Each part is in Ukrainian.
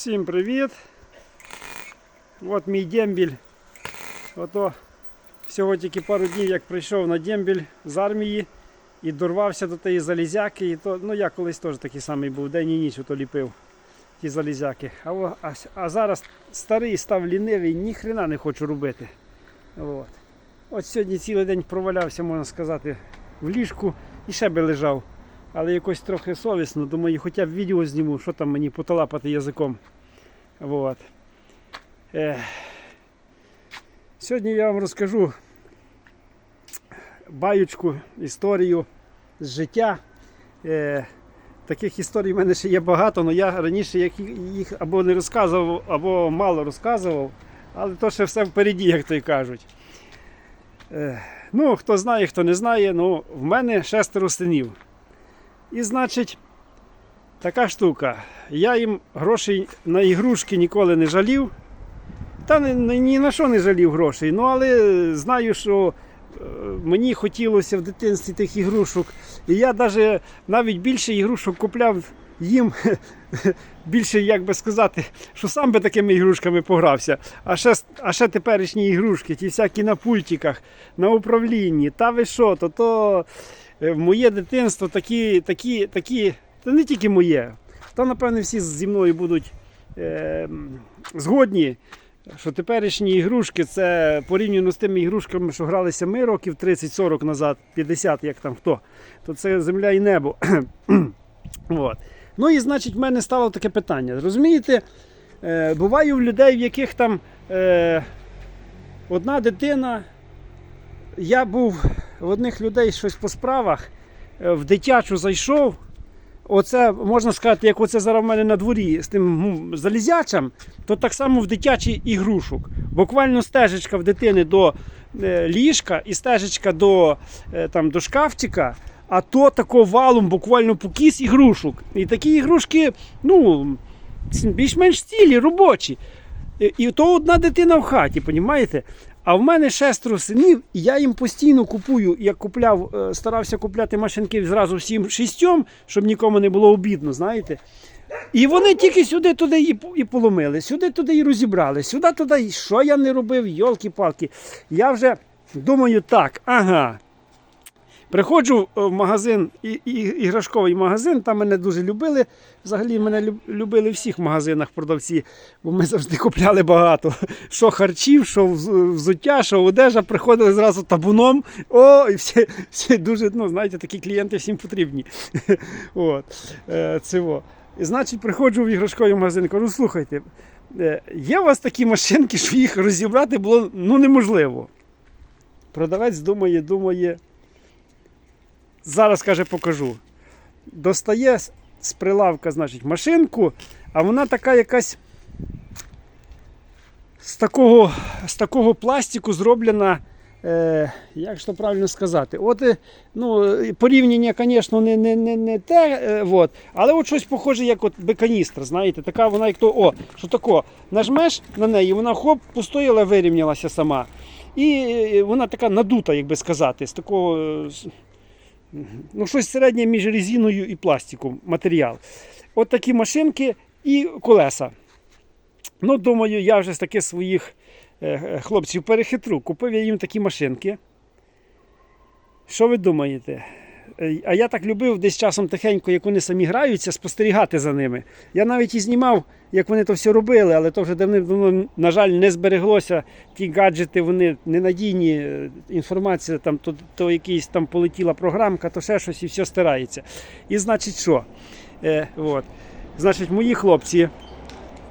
Всім привіт! От мій дембіль. Ото всього тільки пару днів, як прийшов на дембіль з армії і дорвався до тієї залізяки. І то, ну я колись теж такий самий був, день і ніч ото ліпив ті залізяки. А, а, а зараз старий став лінивий, ні хрена не хочу робити. От. От сьогодні цілий день провалявся, можна сказати, в ліжку і ще би лежав. Але якось трохи совісно, думаю, хоча б відео зніму, що там мені поталапати язиком. Вот. Сьогодні я вам розкажу баючку, історію з життя. Е, таких історій в мене ще є багато, але я раніше їх або не розказував, або мало розказував, але то ще все впереді, як то й кажуть. Е, ну, хто знає, хто не знає, ну, в мене шестеро синів. І значить, така штука. Я їм грошей на ігрушки ніколи не жалів. Та ні, ні, на що не жалів грошей. Ну, але знаю, що е, мені хотілося в дитинстві тих ігрушок. І я навіть навіть більше ігрушок купляв їм. Більше, як би сказати, що сам би такими ігрушками погрався. А ще, а ще теперішні ігрушки, ті всякі на пультиках, на управлінні, та ви що, то, то е, в моє дитинство такі, такі, такі, та не тільки моє, то напевне всі зі мною будуть е, згодні, що теперішні ігрушки це порівняно з тими ігрушками, що гралися ми років 30-40 назад, 50, як там хто, то це земля і небо. От. Ну і значить, в мене стало таке питання. Розумієте, е, буває у людей, в яких там е, одна дитина. Я був в одних людей щось по справах, е, в дитячу зайшов. Оце можна сказати, як оце зараз в мене на дворі з тим ну, залізячим, то так само в дитячий ігрушок. Буквально стежечка в дитини до е, ліжка і стежечка до, е, там, до шкафчика, а то тако валом буквально покіс ігрушок. І такі ігрушки, ну, більш-менш цілі, робочі. І, то одна дитина в хаті, понімаєте? А в мене шестеро синів, і я їм постійно купую, як купляв, е, старався купляти машинки зразу всім шістьом, щоб нікому не було обідно, знаєте. І вони тільки сюди туди і, і поломили, сюди туди і розібрали, сюди туди. І що я не робив, йолки-палки. Я вже думаю, так, ага. Приходжу е, в магазин, іграшковий магазин, там мене дуже любили. Взагалі мене любили в всіх магазинах продавці, бо ми завжди купляли багато. Що харчів, що взуття, що одежа, приходили зразу табуном. О, і всі, всі дуже, ну, знаєте, такі клієнти всім потрібні. От, е, во. І значить, приходжу в іграшковий магазин, кажу, слухайте, е, є у вас такі машинки, що їх розібрати було ну, неможливо. Продавець думає, думає. Зараз каже, покажу. Достає з- прилавка, значить, машинку, а вона така якась з такого, з такого пластику зроблена. Е, як ж то правильно сказати? От, е, ну, е, порівняння, звісно, не, не, не, не те, е, от, але от щось похоже, як от би каністра, знаєте, така вона як то, о, що тако, нажмеш на неї, вона хоп, постояла, вирівнялася сама. І е, вона така надута, як би сказати, з такого. Ну, щось середнє між резиною і пластиком матеріал. От такі машинки і колеса. Ну, думаю, я вже з таких своїх е, е, хлопців перехитру. Купив я їм такі машинки. Що ви думаєте? Е, А я так любив десь часом тихенько, як вони самі граються, спостерігати за ними. Я навіть і знімав, як вони то все робили, але то вже давним-давно, на жаль, не збереглося. Ті гаджети, вони ненадійні, е, інформація, там, то, то якийсь там полетіла програмка, то ще щось і все стирається. І значить, що? Е, от. Значить, мої хлопці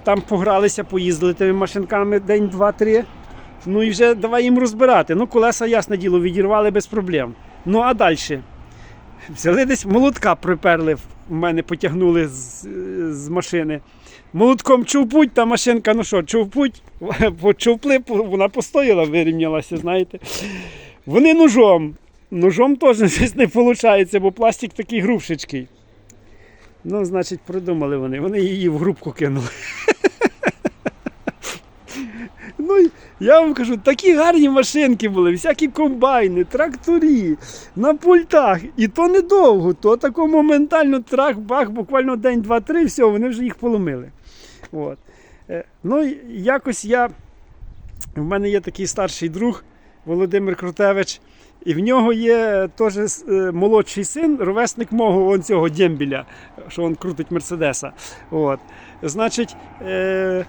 там погралися, поїздили тими машинками день, два, три. Ну і вже давай їм розбирати. Ну, колеса, ясне діло, відірвали без проблем. Ну а далі. Взяли десь молотка приперли, в мене потягнули з, з машини. Молотком човпуть, та машинка, ну що, човпуть, почовпли, вона постояла, вирівнялася, знаєте. Вони ножом. Ножом теж щось не виходить, бо пластик такий грубшечкий. Ну, значить, придумали вони. Вони її в грубку кинули. Ну, я вам кажу, такі гарні машинки були, всякі комбайни, тракторі, на пультах. І то недовго, то тако моментально трах-бах, буквально день, два, три, все, вони вже їх поломили. От. Е, Ну, якось я. В мене є такий старший друг Володимир Крутевич, і в нього є теж е, молодший син, ровесник мого он цього Дємбіля, що він крутить Мерседеса. От. Значить, е,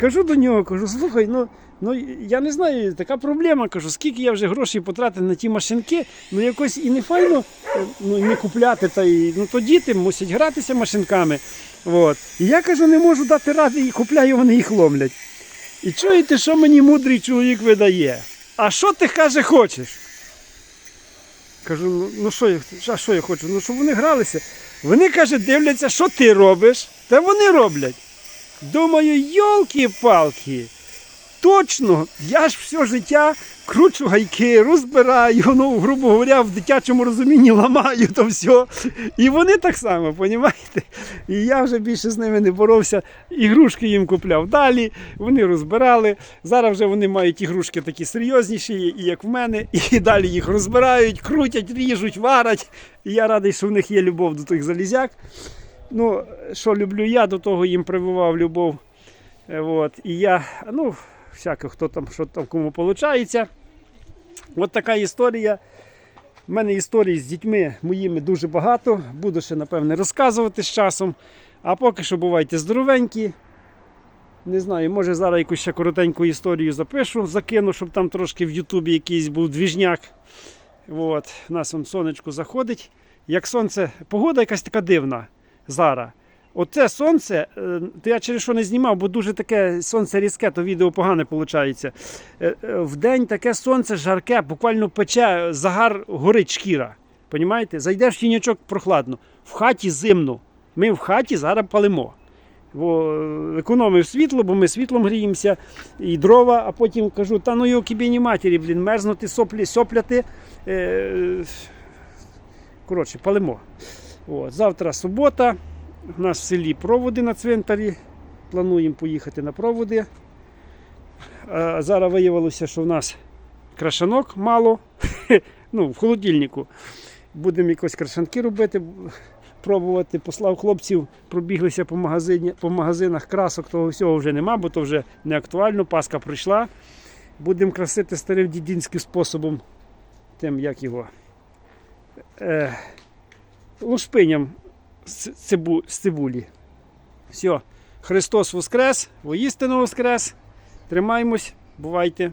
кажу до нього, кажу, слухай, ну. Ну, я не знаю, така проблема, кажу, скільки я вже грошей потратив на ті машинки, ну якось і не файно е, ну, не купляти, та і, ну то діти мусять гратися машинками. От. І я кажу, не можу дати ради і купляю, вони їх ломлять. І чуєте, що мені мудрий чоловік видає? А що ти каже хочеш? Кажу, ну, ну я, а що я хочу? Ну щоб вони гралися. Вони каже, дивляться, що ти робиш, та вони роблять. Думаю, йолки-палки. Точно, я ж все життя кручу гайки, розбираю, ну, грубо говоря, в дитячому розумінні ламаю то все. І вони так само, розумієте? І я вже більше з ними не боровся. Ігрушки їм купляв далі, вони розбирали. Зараз вже вони мають ігрушки такі серйозніші, як в мене, і далі їх розбирають, крутять, ріжуть, варять. І я радий, що в них є любов до тих залізяк. Ну, що люблю я, до того їм прививав любов. Е, От. І я, ну, всяке, хто там, що там кому виходить. От така історія. У мене історій з дітьми моїми дуже багато. Буду ще, напевне, розказувати з часом. А поки що бувайте здоровенькі. Не знаю, може зараз якусь ще коротеньку історію запишу, закину, щоб там трошки в Ютубі якийсь був двіжняк. От. У нас он сонечко заходить. Як сонце, погода якась така дивна зараз. Оце сонце, е, то я через що не знімав, бо дуже таке сонце різке, то відео погане виходить. В день таке сонце жарке, буквально пече, загар горить шкіра. Понімаєте? Зайдеш в тіньочок прохладно. В хаті зимно. Ми в хаті зараз палимо. Бо е, економив світло, бо ми світлом гріємося, і дрова, а потім кажу, та ну його кібіні матері, блін, мерзнути, соплі, сопляти. Е, коротше, палимо. От, завтра субота. У нас в селі проводи на цвинтарі. Плануємо поїхати на проводи. А зараз виявилося, що в нас крашанок мало. ну, в холодильнику. Будемо якось крашанки робити, пробувати. Послав хлопців, пробіглися по, магазині, по магазинах красок, того всього вже нема, бо то вже не актуально. Паска прийшла. Будемо красити старим дідінським способом. Тим, як його. Е, лушпиням з, цибу, з цибулі. Все. Христос Воскрес, воістину Воскрес. Тримаймось, бувайте.